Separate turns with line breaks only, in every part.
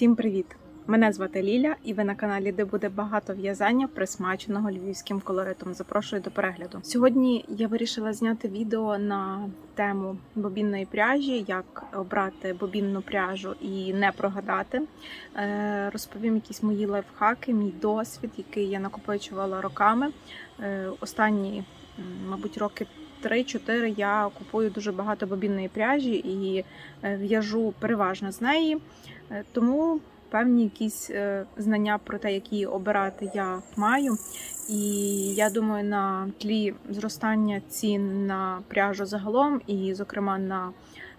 Всім привіт! Мене звати Ліля, і ви на каналі, де буде багато в'язання, присмаченого львівським колоритом. Запрошую до перегляду. Сьогодні я вирішила зняти відео на тему бобінної пряжі, як обрати бобінну пряжу і не прогадати. Е, Розповім якісь мої лайфхаки, мій досвід, який я накопичувала роками. Е, Останні, мабуть, роки. 3-4 я купую дуже багато бобінної пряжі і е, в'яжу переважно з неї. Е, Тому певні якісь е, знання про те, які обирати я маю. І я думаю, на тлі зростання цін на пряжу загалом, і, зокрема, на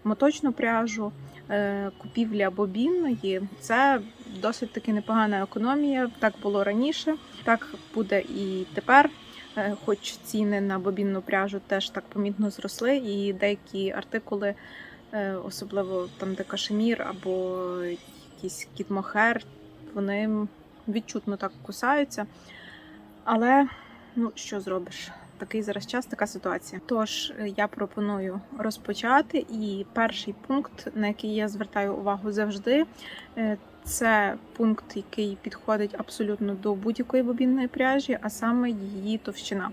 моточну пряжу, е, купівля бобінної це досить таки непогана економія. Так було раніше, так буде і тепер. Хоч ціни на бобінну пряжу теж так помітно зросли, і деякі артикули, особливо там, де кашемір або якийсь кіт-мохер, вони відчутно так кусаються. Але ну що зробиш? Такий зараз час, така ситуація. Тож е, я пропоную розпочати. І перший пункт, на який я звертаю увагу завжди, е, це пункт, який підходить абсолютно до будь-якої бобінної пряжі, а саме її товщина.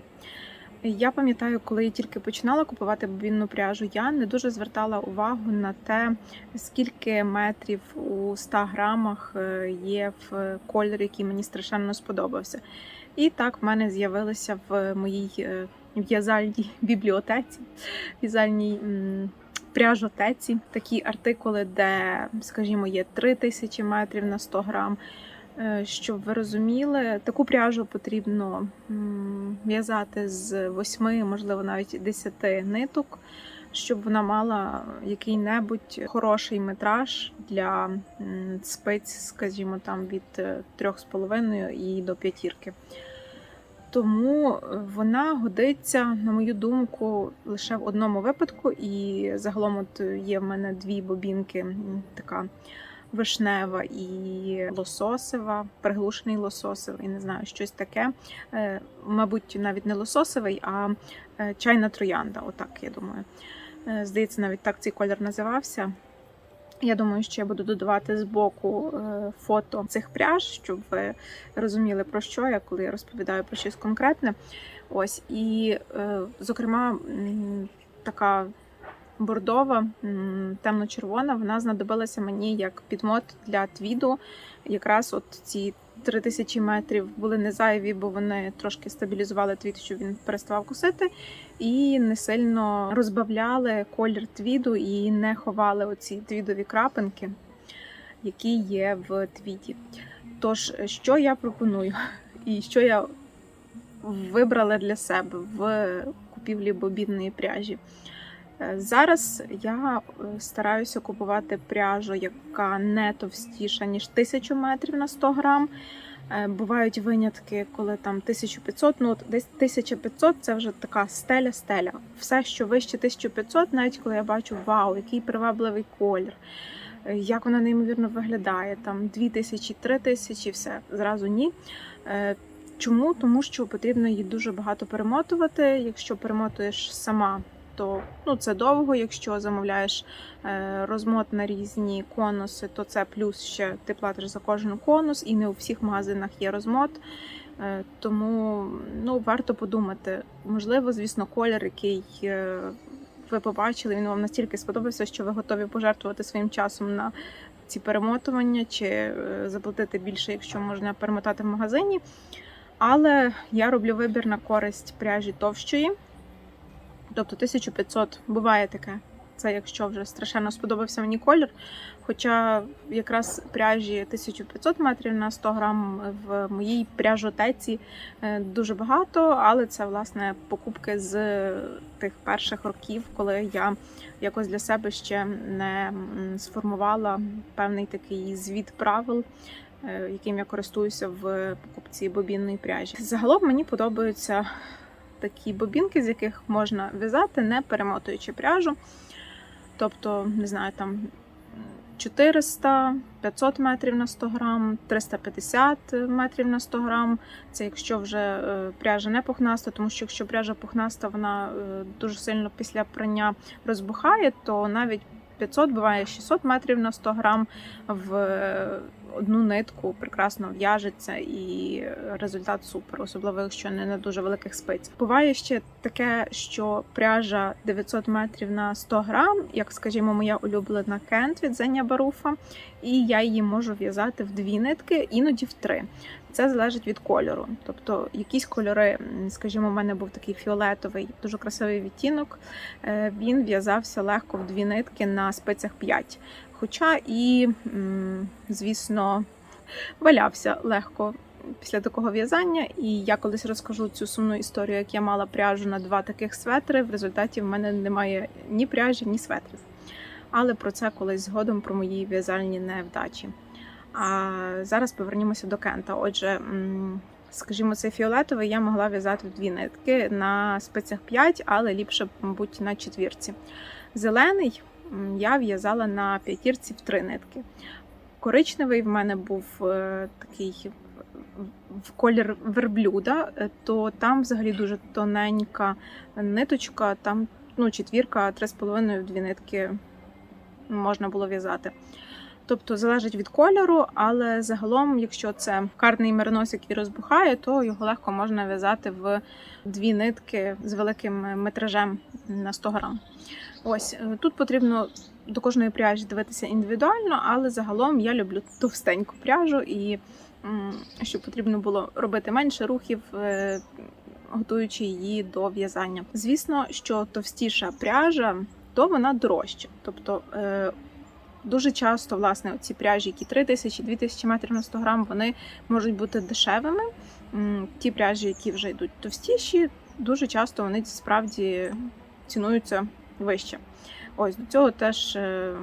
Я пам'ятаю, коли я тільки починала купувати бобінну пряжу, я не дуже звертала увагу на те, скільки метрів у 100 грамах е, є в кольорі, який мені страшенно сподобався. І так в мене з'явилися в моїй е, в'язальній бібліотеці, в'язальній пряжотеці такі артикули, де, скажімо, є 3000 метрів на 100 грам. Е, Щоб ви розуміли, таку пряжу потрібно в'язати з 8, можливо, навіть 10 ниток, щоб вона мала який-небудь хороший метраж для спиць, скажімо, там від е, 3,5 і до п'ятірки. Тому вона годиться, на мою думку, лише в одному випадку. І загалом от є в мене дві бобінки, така вишнева і лососева, приглушений лососевий, не знаю, щось таке. Е, Мабуть, навіть не лососевий, а е, чайна троянда. Отак, я думаю. Е, Здається, навіть так цей колір називався. Я думаю, що я буду додавати з боку фото цих пряж, щоб ви розуміли про що я, коли я розповідаю про щось конкретне. Ось і, зокрема, така бордова, темно-червона, вона знадобилася мені як підмот для твіду. Якраз от ці 3000 метрів були не зайві, бо вони трошки стабілізували твіт, щоб він переставав кусити, і не сильно розбавляли колір твіду і не ховали оці твідові крапинки, які є в твіді. Тож, що я пропоную, і що я вибрала для себе в купівлі бобінної пряжі. Е, Зараз я е, стараюся купувати пряжу, яка не товстіша, ніж 1000 метрів на 100 грам. Е, Бувають винятки, коли там 1500, ну десь 1500 це вже така стеля-стеля. Все, що вище 1500, навіть коли я бачу, вау, який привабливий колір, як вона неймовірно виглядає, там 2000, 3000, все, зразу ні. Чому? Тому що потрібно її дуже багато перемотувати. Якщо перемотуєш сама, то ну, це довго. Якщо замовляєш е, розмот на різні конуси, то це плюс ще ти платиш за кожен конус, і не у всіх магазинах є розмот. Е, Тому ну, варто подумати. Можливо, звісно, колір, який е, ви побачили, він вам настільки сподобався, що ви готові пожертвувати своїм часом на ці перемотування чи заплатити більше, якщо можна перемотати в магазині. Але я роблю вибір на користь пряжі товщої. Тобто 1500 буває таке. Це якщо вже страшенно сподобався мені колір. Хоча якраз пряжі 1500 метрів на 100 грам в моїй пряжотеці е, дуже багато, але це власне покупки з тих перших років, коли я якось для себе ще не сформувала певний такий звіт правил, е, яким я користуюся в покупці бобінної пряжі. Загалом мені подобаються такі бобінки, з яких можна в'язати, не перемотуючи пряжу. Тобто, не знаю, там 400, 500 метрів на 100 грам, 350 метрів на 100 грам. Це якщо вже е, пряжа не пухнаста, тому що якщо пряжа пухнаста, вона е, дуже сильно після прання розбухає, то навіть 500 буває 600 метрів на 100 грам в е, одну нитку прекрасно в'яжеться і результат супер, особливо якщо не на дуже великих спицях. Буває ще таке, що пряжа 900 метрів на 100 грам, як скажімо, моя улюблена кент від Зеня Баруфа, і я її можу в'язати в дві нитки, іноді в три. Це залежить від кольору. Тобто, якісь кольори, скажімо, у мене був такий фіолетовий, дуже красивий відтінок. е, Він в'язався легко в дві нитки на спицях 5. Хоча і, звісно, валявся легко після такого в'язання. І я колись розкажу цю сумну історію, як я мала пряжу на два таких светри. В результаті в мене немає ні пряжі, ні светрів. Але про це колись згодом про мої в'язальні невдачі. А зараз повернімося до кента. Отже, скажімо, цей фіолетовий я могла в'язати дві нитки на спицях 5, але ліпше, мабуть, на четвірці. Зелений я в'язала на п'ятірці в три нитки. Коричневий в мене був е, такий в колір верблюда, е, то там взагалі дуже тоненька ниточка, там ну, четвірка, три з половиною в дві нитки можна було в'язати. Тобто залежить від кольору, але загалом, якщо це карний меринос, який розбухає, то його легко можна в'язати в дві нитки з великим метражем на 100 грам. Ось е, тут потрібно до кожної пряжі дивитися індивідуально, але загалом я люблю товстеньку пряжу і щоб потрібно було робити менше рухів. е, Готуючи її до в'язання. Звісно, що товстіша пряжа, то вона дорожча. Тобто е, дуже часто, власне, ці пряжі, які 3000-2000 метрів на 100 грам, вони можуть бути дешевими. Ті пряжі, які вже йдуть товстіші, дуже часто вони справді цінуються вище. Ось до цього теж е,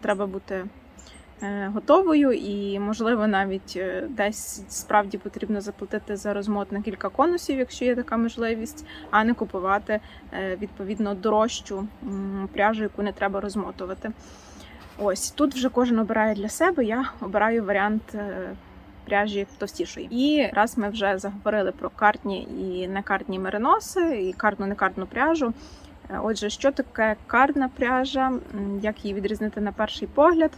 треба бути е, готовою, і, можливо, навіть е, десь справді потрібно заплатити за розмот на кілька конусів, якщо є така можливість, а не купувати відповідно дорожчу пряжу, яку не треба розмотувати. Ось тут вже кожен обирає для себе. Я обираю варіант пряжі товстішої. І раз ми вже заговорили про картні і некартні мериноси, і картну некартну пряжу. Е, Отже, що таке кардна пряжа, як її відрізнити на перший погляд?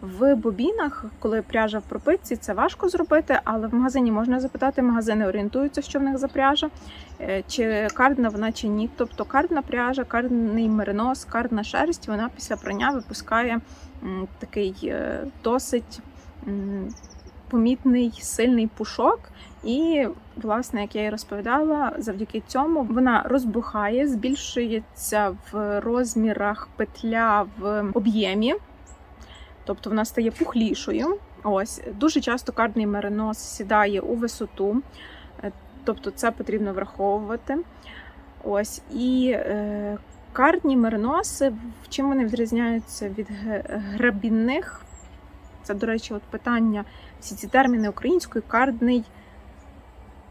В бобінах, коли пряжа в пропитці, це важко зробити, але в магазині можна запитати, магазини орієнтуються, що в них за пряжа, е, чи кардна вона чи ні. Тобто кардна пряжа, кардний меринос, кардна шерсть, вона після прання випускає такий е, досить помітний сильний пушок. І, власне, як я і розповідала, завдяки цьому вона розбухає, збільшується в розмірах петля в об'ємі, тобто вона стає пухлішою. Ось дуже часто кардний меринос сідає у висоту, е, тобто це потрібно враховувати. Ось і е, кардні мериноси, чим вони відрізняються від грабінних? Це, до речі, от питання. Всі ці терміни українською кардний,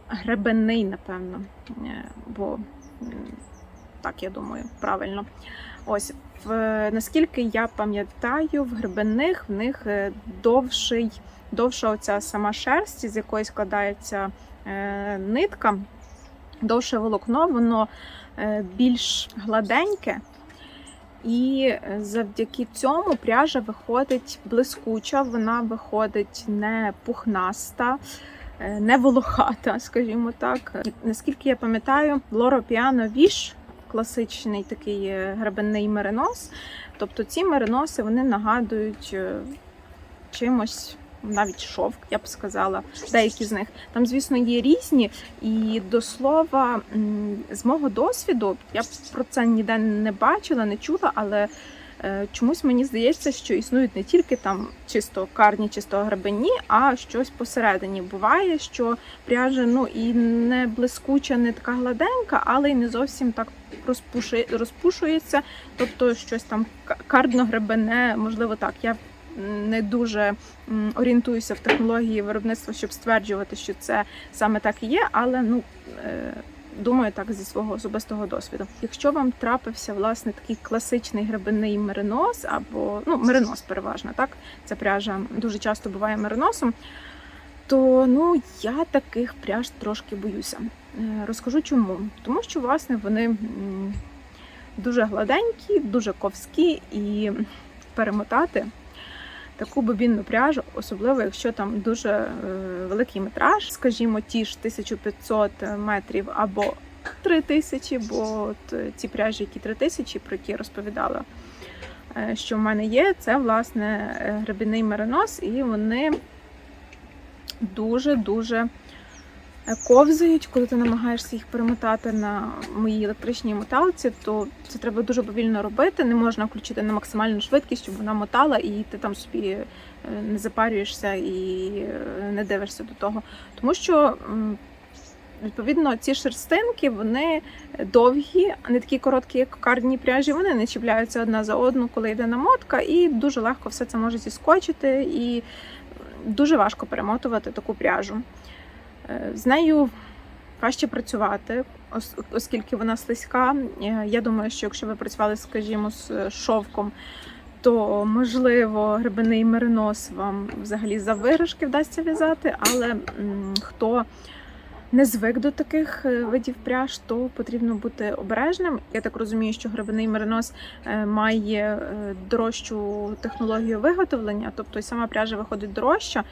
гребенний, напевно. Е, Бо так я думаю, правильно. Ось в наскільки я пам'ятаю, в гребенних в них е, довший, довша оця сама шерсть, з якої складається е, нитка, довше волокно, воно е, більш гладеньке. І завдяки цьому пряжа виходить блискуча, вона виходить не пухнаста, е, не волохата, скажімо так. Наскільки я пам'ятаю, Лоро Піано Віш класичний такий е, гребенний меринос. Тобто ці мериноси вони нагадують е, чимось. Навіть шовк, я б сказала, деякі з них. Там, звісно, є різні. І до слова, з мого досвіду, я б про це ніде не бачила, не чула, але е, чомусь мені здається, що існують не тільки там чисто карні, чисто гребені, а щось посередині. Буває, що пряжа ну і не блискуча, не така гладенька, але й не зовсім так розпушує, розпушується. Тобто щось там кардно-гребене, можливо, так. Я не дуже орієнтуюся в технології виробництва, щоб стверджувати, що це саме так і є, але ну. е, Думаю, так зі свого особистого досвіду. Якщо вам трапився власне такий класичний гребенний меринос, або ну меринос переважно, так ця пряжа дуже часто буває мериносом, то ну я таких пряж трошки боюся. Е, Розкажу чому. Тому що власне вони дуже гладенькі, дуже ковські і перемотати таку бобінну пряжу, особливо якщо там дуже е, великий метраж, скажімо, ті ж 1500 метрів або 3000, бо от е, ці пряжі, які 3000, про які я розповідала, е, що в мене є, це власне гребінний меринос, і вони дуже-дуже ковзають, коли ти намагаєшся їх перемотати на моїй електричній моталці, то це треба дуже повільно робити. Не можна включити на максимальну швидкість, щоб вона мотала, і ти там собі е, не запарюєшся і е, не дивишся до того. Тому що відповідно ці шерстинки вони довгі, не такі короткі, як кардні пряжі. Вони не чіпляються одна за одну, коли йде намотка, і дуже легко все це може зіскочити, і дуже важко перемотувати таку пряжу. Е, З нею важче працювати, оскільки вона слизька. Е, Я думаю, що якщо ви працювали, скажімо, з е, шовком, то можливо гребений меринос вам взагалі за виграшки вдасться в'язати, але хто не звик до таких видів пряж, то потрібно бути обережним. Я так розумію, що гребений меринос має дорожчу технологію виготовлення, тобто сама пряжа виходить дорожча.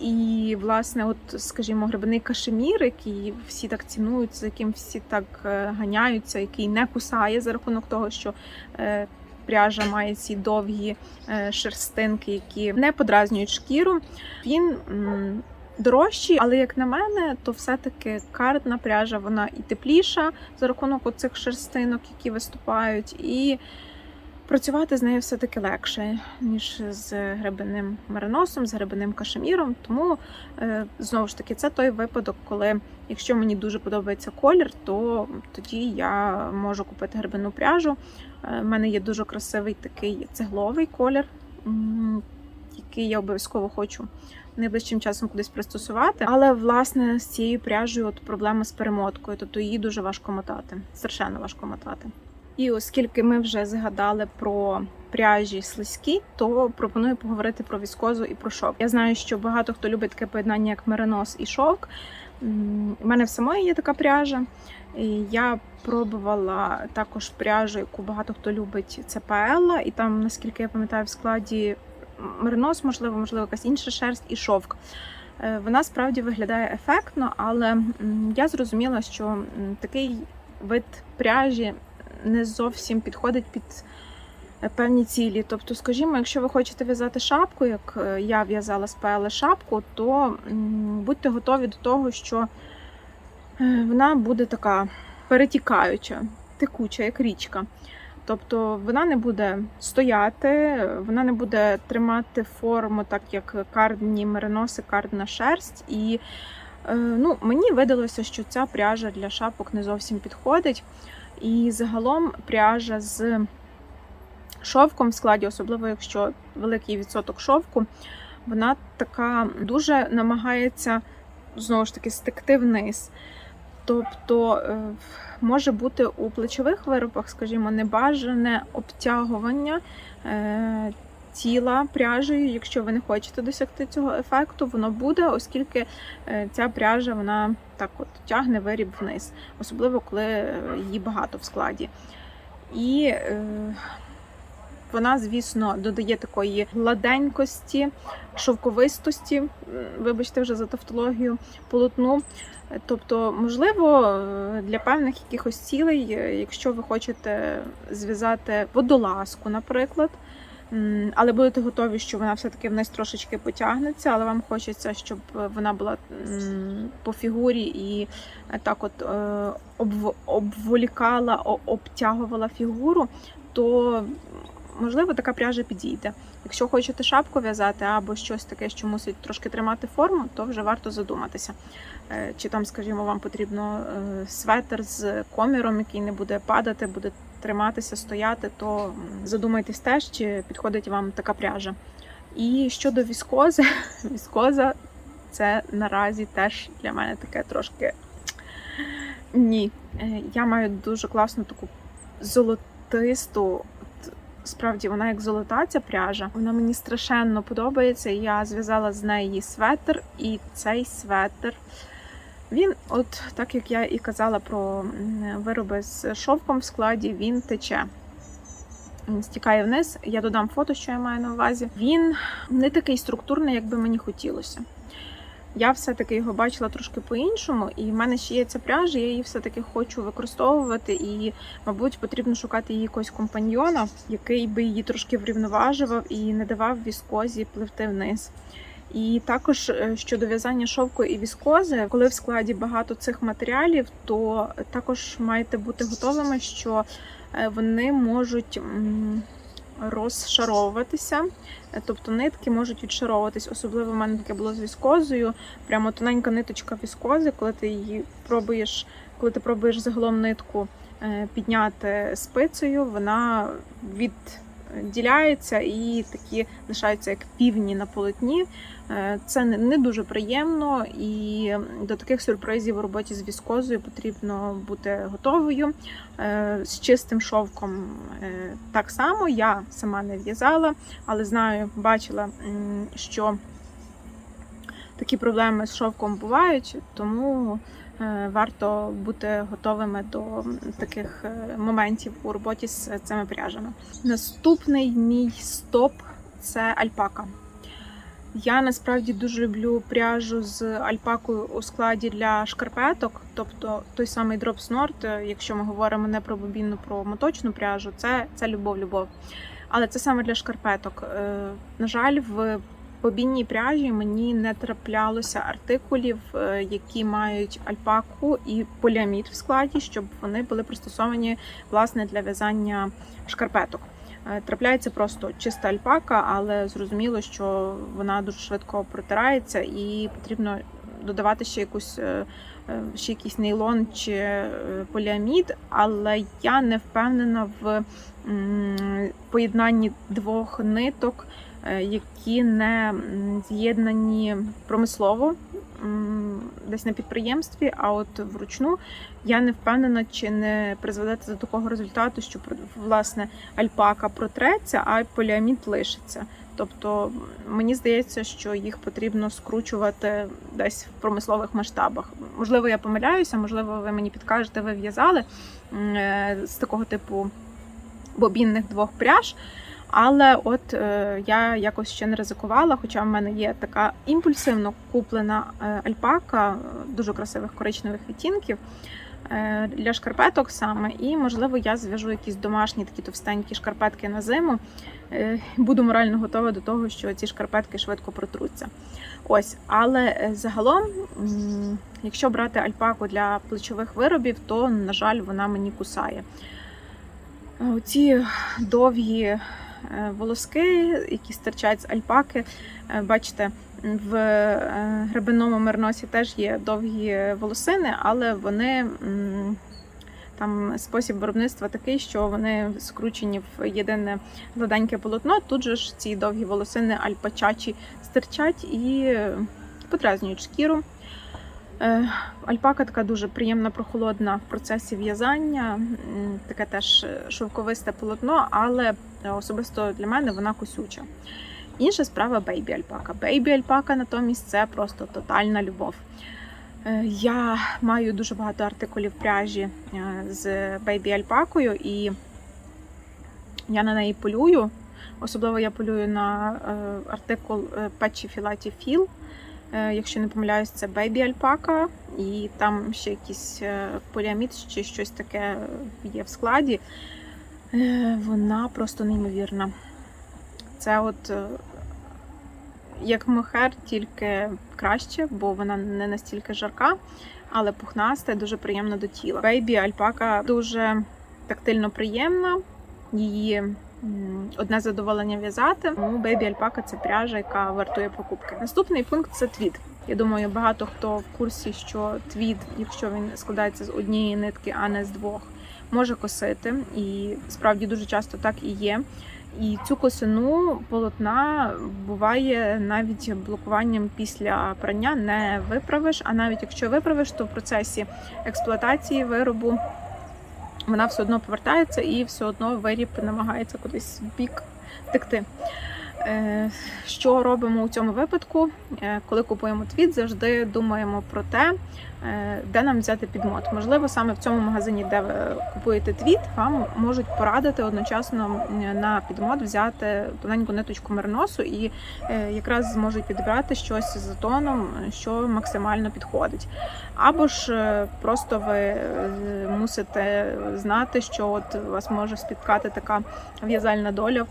І, власне, от, скажімо, гребений кашемір, який всі так цінують, за яким всі так е, ганяються, який не кусає за рахунок того, що е, пряжа має ці довгі е, шерстинки, які не подразнюють шкіру. Він дорожчий, але як на мене, то все-таки картна пряжа вона і тепліша за рахунок оцих шерстинок, які виступають, і працювати з нею все-таки легше, ніж з гребеним мериносом, з гребеним кашеміром. Тому е, знову ж таки, це той випадок, коли якщо мені дуже подобається колір, то тоді я можу купити гребену пряжу. У мене є дуже красивий такий цегловий колір, який я обов'язково хочу найближчим часом кудись пристосувати. Але власне з цією пряжею от проблема з перемоткою, тобто її дуже важко мотати, страшенно важко мотати. І оскільки ми вже згадали про пряжі слизькі, то пропоную поговорити про віскозу і про шовк. Я знаю, що багато хто любить таке поєднання, як меринос і шовк. У мене в самої є така пряжа. Я пробувала також пряжу, яку багато хто любить. Це паелла, і там, наскільки я пам'ятаю, в складі меринос, можливо, можливо, якась інша шерсть і шовк. Е, Вона справді виглядає ефектно, але я зрозуміла, що такий вид пряжі не зовсім підходить під е, певні цілі. Тобто, скажімо, якщо ви хочете в'язати шапку, як е, я в'язала з PL шапку, то будьте готові до того, що е, вона буде така перетікаюча, текуча, як річка. Тобто вона не буде стояти, вона не буде тримати форму, так як кардні мериноси, кардна шерсть. І ну, мені видалося, що ця пряжа для шапок не зовсім підходить. І загалом пряжа з шовком в складі, особливо якщо великий відсоток шовку, вона така дуже намагається знову ж таки стекти вниз. Тобто е, може бути у плечових виробах, скажімо, небажане обтягування е, тіла пряжею. Якщо ви не хочете досягти цього ефекту, воно буде, оскільки е, ця пряжа вона так от тягне виріб вниз, особливо коли е, її багато в складі. І е, вона, звісно, додає такої гладенькості, шовковистості, вибачте вже за тавтологію, полотну. Тобто, можливо, е, для певних якихось цілей, якщо ви хочете зв'язати водолазку, наприклад, але будете готові, що вона все-таки вниз трошечки потягнеться, але вам хочеться, щоб вона була по фігурі і е, так от е, обволікала, обтягувала фігуру, то можливо така пряжа підійде. Якщо хочете шапку в'язати або щось таке, що мусить трошки тримати форму, то вже варто задуматися. Е, Чи там, скажімо, вам потрібно светр з коміром, який не буде падати, буде триматися, стояти, то задумайтесь теж, чи підходить вам така пряжа. І щодо віскози, віскоза це наразі теж для мене таке трошки ні. Е, Я маю дуже класну таку золотисту. от Справді вона як золота ця пряжа. Вона мені страшенно подобається. Я зв'язала з неї светр, і цей светр. Він, от так як я і казала про вироби з шовком в складі, він тече. м, стікає вниз. Я додам фото, що я маю на увазі. Він не такий структурний, як би мені хотілося. Я все-таки його бачила трошки по-іншому, і в мене ще є ця пряжа, я її все-таки хочу використовувати. І, мабуть, потрібно шукати її якогось компаньйона, який би її трошки врівноважував і не давав віскозі пливти вниз. І також е, щодо в'язання шовку і віскози, коли в складі багато цих матеріалів, то також маєте бути готовими, що е, вони можуть розшаровуватися, Е, тобто нитки можуть відшаровуватись. Особливо в мене таке було з віскозою. Прямо тоненька ниточка віскози, коли ти її пробуєш, коли ти пробуєш загалом нитку підняти спицею, вона відділяється і такі лишаються як півні на полотні. Е, Це не- дуже приємно, і до таких сюрпризів у роботі з віскозою потрібно бути готовою. Е, З чистим шовком е, так само я сама не в'язала, але знаю, бачила, що такі проблеми з шовком бувають, тому варто бути готовими до таких моментів у роботі з цими пряжами. Наступний мій стоп це альпака. Я насправді дуже люблю пряжу з альпакою у складі для шкарпеток, тобто той самий Drops Nord, е, якщо ми говоримо не про бобінну, про моточну пряжу, це, це любов-любов. Але це саме для шкарпеток. Е, На жаль, в бобінній пряжі мені не траплялося артикулів, е, які мають альпаку і поліамід в складі, щоб вони були пристосовані власне для в'язання шкарпеток. Е, Трапляється просто чиста альпака, але зрозуміло, що вона дуже швидко протирається і потрібно додавати ще якусь е, е, ще якийсь нейлон чи поліамід, але я не впевнена в поєднанні двох ниток, які не з'єднані промислово десь на підприємстві, а от вручну я не впевнена, чи не призведеться до такого результату, що власне альпака протреться, а поліамід лишиться. Тобто мені здається, що їх потрібно скручувати десь в промислових масштабах. Можливо, я помиляюся, можливо, ви мені підкажете, ви в'язали е, з такого типу бобінних двох пряж. Але от е, я якось ще не ризикувала, хоча в мене є така імпульсивно куплена е, альпака е, дуже красивих коричневих відтінків е, для шкарпеток саме. І, можливо, я зв'яжу якісь домашні такі товстенькі шкарпетки на зиму. Е, буду морально готова до того, що ці шкарпетки швидко протруться. Ось, але е, загалом, якщо брати альпаку для плечових виробів, то, на жаль, вона мені кусає. Оці довгі волоски, які стирчать з альпаки, е, бачите, в е, гребенному мерносі теж є довгі волосини, але вони там спосіб виробництва такий, що вони скручені в єдине гладеньке полотно. Тут же ж ці довгі волосини альпачачі стирчать і е, подразнюють шкіру. Е, Альпака така дуже приємна, прохолодна в процесі в'язання, таке теж шовковисте полотно, але е, особисто для мене вона косюча. Інша справа бейбі альпака. Бейбі альпака натомість це просто тотальна любов. Е, Я маю дуже багато артикулів пряжі е, з бейбі альпакою, і я на неї полюю. Особливо я полюю на е, артикул Печі Філаті Філ. Е, Якщо не помиляюсь, це бейбі альпака, і там ще якийсь е, поліамід чи щось таке є в складі. Е, Вона просто неймовірна. Це от як мохер, тільки краще, бо вона не настільки жарка, але пухнаста дуже приємна до тіла. Бейбі альпака дуже тактильно приємна. Її одне задоволення в'язати. Тому бейбі альпака це пряжа, яка вартує покупки. Наступний пункт це твід. Я думаю, багато хто в курсі, що твід, якщо він складається з однієї нитки, а не з двох, може косити. І справді дуже часто так і є. І цю косину полотна буває навіть блокуванням після прання не виправиш. А навіть якщо виправиш, то в процесі експлуатації виробу вона все одно повертається і все одно виріб намагається кудись в бік втекти. Е, Що робимо у цьому випадку? Е, Коли купуємо твіт, завжди думаємо про те, е, де нам взяти підмот. Можливо, саме в цьому магазині, де ви купуєте твіт, вам можуть порадити одночасно на підмот взяти тоненьку ниточку мерносу і якраз зможуть підібрати щось за тоном, що максимально підходить. Або ж просто ви мусите знати, що от вас може спіткати така в'язальна доля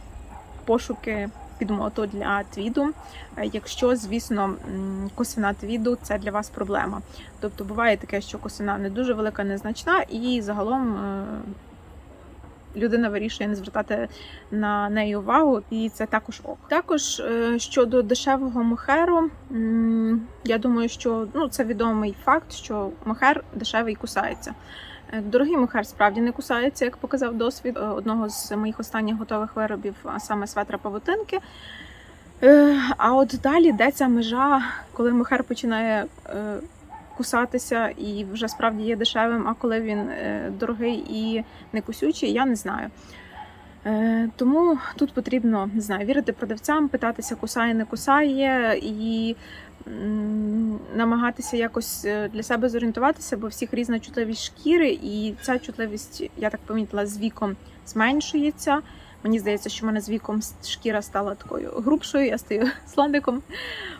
пошуки підмоту для твіду. Е, Якщо, звісно, косина твіду це для вас проблема. Тобто буває таке, що косина не дуже велика, незначна, і загалом е, людина вирішує не звертати на неї увагу, і це також ок. Також е, щодо дешевого мохеру, я думаю, що ну це відомий факт, що мохер дешевий кусається. Е, Дорогий мохер справді не кусається, як показав досвід е, одного з моїх останніх готових виробів, а саме светра павутинки. Е, А от далі де ця межа, коли мохер починає кусатися і вже справді є дешевим, а коли він дорогий і не кусючий, я не знаю. Тому тут потрібно не знаю, вірити продавцям, питатися, кусає, не кусає, і намагатися якось е, для себе зорієнтуватися, бо всіх різна чутливість шкіри, і ця чутливість, я так помітила, з віком зменшується. Мені здається, що в мене з віком шкіра стала такою грубшою, я стаю слоником,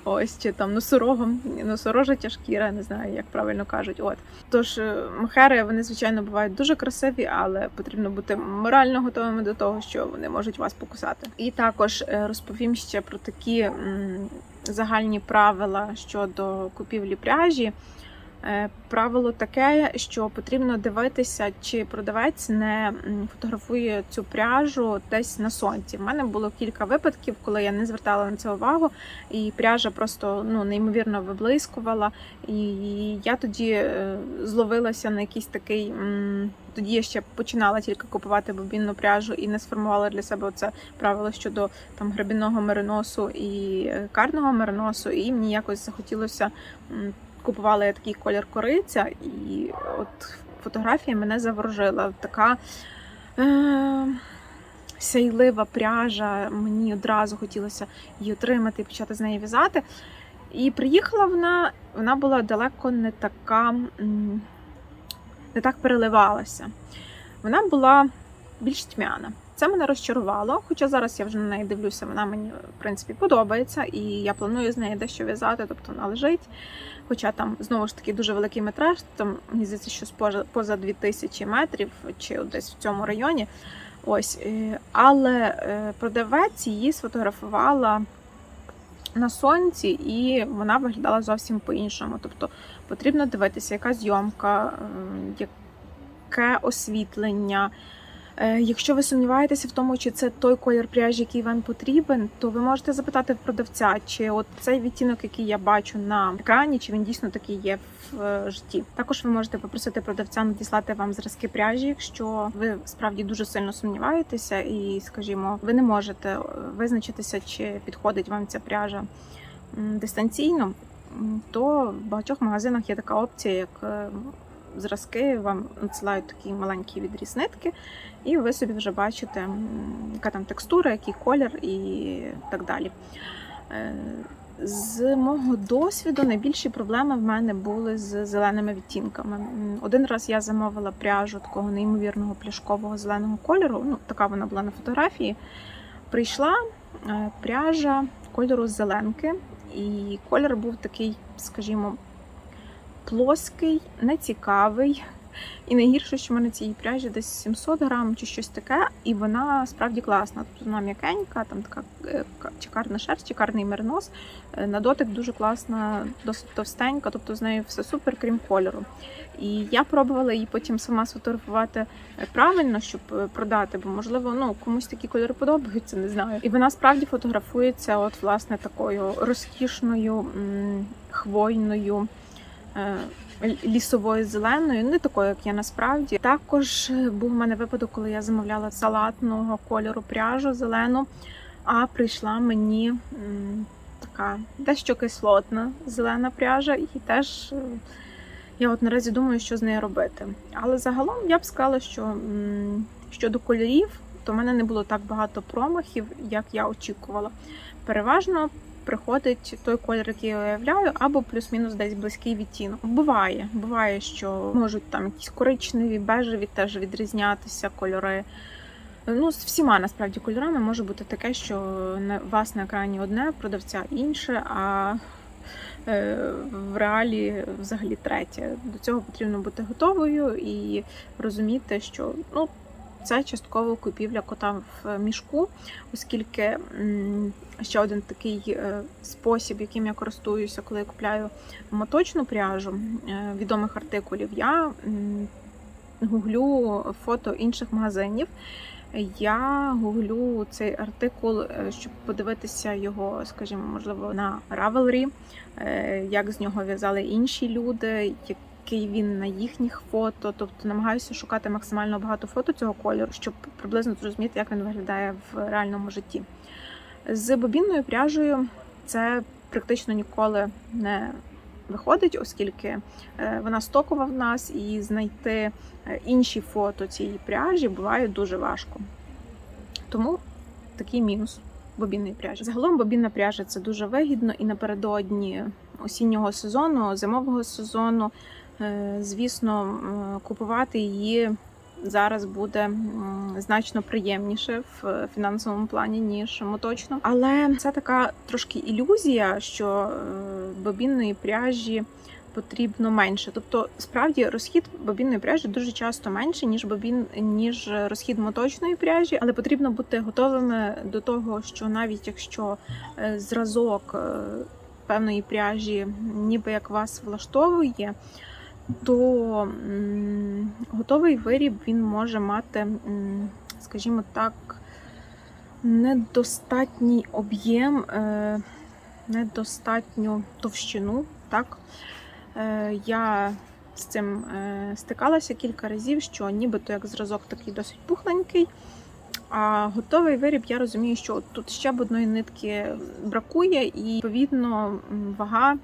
ось чи там носорогом, носорожа шкіра, не знаю, як правильно кажуть. От тож е, мохери, вони звичайно бувають дуже красиві, але потрібно бути морально готовими до того, що вони можуть вас покусати. І також е, розповім ще про такі загальні правила щодо купівлі пряжі. Е, Правило таке, що потрібно дивитися, чи продавець не фотографує цю пряжу десь на сонці. В мене було кілька випадків, коли я не звертала на це увагу, і пряжа просто ну неймовірно виблискувала. І я тоді е, зловилася на якийсь такий. Тоді я ще починала тільки купувати бобінну пряжу і не сформувала для себе це правило щодо там гребінного мериносу і е, карного мериносу, і мені якось захотілося. Купувала я такий колір кориця, і от фотографія мене заворожила. Така е- сяйлива пряжа. Мені одразу хотілося її отримати і почати з неї в'язати. І приїхала вона, вона була далеко не така, не так переливалася. Вона була більш тьмяна. Це мене розчарувало, хоча зараз я вже на неї дивлюся, вона мені в принципі подобається, і я планую з неї дещо в'язати, тобто вона лежить. Хоча там знову ж таки дуже великий метраж, там мені здається, що поза, поза 2000 метрів чи десь в цьому районі. Ось, е, але е, продавець її сфотографувала на сонці, і вона виглядала зовсім по-іншому. Тобто потрібно дивитися, яка зйомка, е, яке освітлення. Е, Якщо ви сумніваєтеся в тому, чи це той колір пряжі, який вам потрібен, то ви можете запитати в продавця, чи от цей відтінок, який я бачу на екрані, чи він дійсно такий є в е, житті. Також ви можете попросити продавця надіслати вам зразки пряжі, якщо ви справді дуже сильно сумніваєтеся, і, скажімо, ви не можете е, визначитися, чи підходить вам ця пряжа дистанційно, то в багатьох магазинах є така опція, як зразки вам надсилають такий маленький відріз нитки, і ви собі вже бачите, яка там текстура, який колір і так далі. Е, З мого досвіду найбільші проблеми в мене були з зеленими відтінками. Один раз я замовила пряжу такого неймовірного пляшкового зеленого кольору. Ну, така вона була на фотографії. Прийшла е, пряжа кольору зеленки, і колір був такий, скажімо, плоский, нецікавий. І найгірше, що в мене цієї пряжі десь 700 грам чи щось таке, і вона справді класна. Тобто вона м'якенька, там така е, чекарна шерсть, чекарний меринос. Е, На дотик дуже класна, досить товстенька, тобто з нею все супер, крім кольору. І я пробувала її потім сама сфотографувати е, правильно, щоб продати, бо можливо, ну комусь такі кольори подобаються, не знаю. І вона справді фотографується, от власне такою розкішною хвойною. Лісовою зеленою, не такою, як я насправді. Також е, був у мене випадок, коли я замовляла салатного кольору пряжу зелену, а прийшла мені така дещо кислотна зелена пряжа, і теж е, я от наразі думаю, що з нею робити. Але загалом я б сказала, що щодо кольорів, Тобто, в мене не було так багато промахів, як я очікувала. Переважно приходить той колір, який я уявляю, або плюс-мінус десь близький відтінок. Буває, буває, що можуть там якісь коричневі, бежеві теж відрізнятися кольори. Ну, з всіма насправді кольорами може бути таке, що на вас на екрані одне, продавця інше, а е, в реалі взагалі третє. До цього потрібно бути готовою і розуміти, що ну, це частково купівля кота в мішку, оскільки ще один такий е, спосіб, яким я користуюся, коли я купляю моточну пряжу е, відомих артикулів, я гуглю фото інших магазинів. Я гуглю цей артикул, е, щоб подивитися його, скажімо, можливо, на Ravelry, е, як з нього в'язали інші люди, який він на їхніх фото. Тобто намагаюся шукати максимально багато фото цього кольору, щоб приблизно зрозуміти, як він виглядає в реальному житті. З бобінною пряжею це практично ніколи не виходить, оскільки е, вона стокова в нас, і знайти е, інші фото цієї пряжі буває дуже важко. Тому такий мінус бобінної пряжі. Загалом бобінна пряжа це дуже вигідно і напередодні осіннього сезону, зимового сезону. Е, Звісно, купувати її зараз буде значно приємніше в фінансовому плані, ніж моточно. Але це така трошки ілюзія, що е, бобінної пряжі потрібно менше. Тобто, справді розхід бобінної пряжі дуже часто менше, ніж бобін, ніж розхід моточної пряжі, але потрібно бути готовими до того, що навіть якщо е, зразок е, певної пряжі, ніби як вас влаштовує. То готовий виріб він може мати, скажімо так, недостатній об'єм, е, недостатню товщину. Так? Е, Я з цим е, стикалася кілька разів, що нібито як зразок такий досить пухленький. А готовий виріб, я розумію, що тут ще б одної нитки бракує, і відповідно вага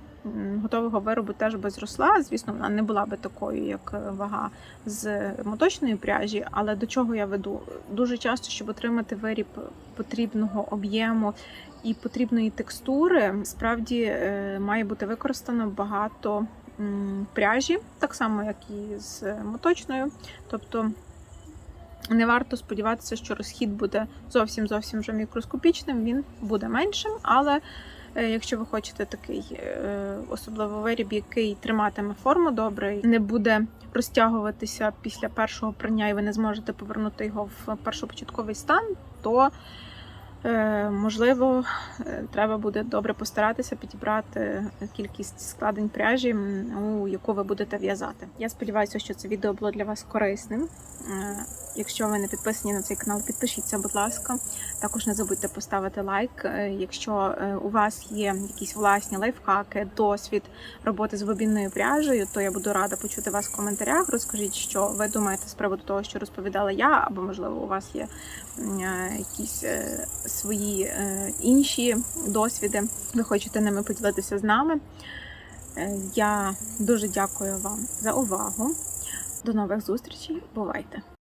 готового виробу теж би зросла. Звісно, вона не була би такою, як е, вага з моточної пряжі. Але до чого я веду? Дуже часто, щоб отримати виріб потрібного об'єму і потрібної текстури, справді е, має бути використано багато пряжі, так само як і з моточною. Тобто не варто сподіватися, що розхід буде зовсім зовсім вже мікроскопічним, він буде меншим, але якщо ви хочете такий е, особливо виріб, який триматиме форму добре, не буде розтягуватися після першого прання, і ви не зможете повернути його в першопочатковий стан, то е, можливо е, треба буде добре постаратися підібрати кількість складень пряжі, у яку ви будете в'язати. Я сподіваюся, що це відео було для вас корисним. Якщо ви не підписані на цей канал, підпишіться, будь ласка. Також не забудьте поставити лайк. Е, Якщо е, у вас є якісь власні лайфхаки, досвід роботи з бобінною пряжею, то я буду рада почути вас в коментарях. Розкажіть, що ви думаєте з приводу того, що розповідала я, або можливо у вас є е, якісь свої інші досвіди. Ви хочете ними поділитися з нами. Я дуже дякую вам за увагу. До нових зустрічей. Бувайте!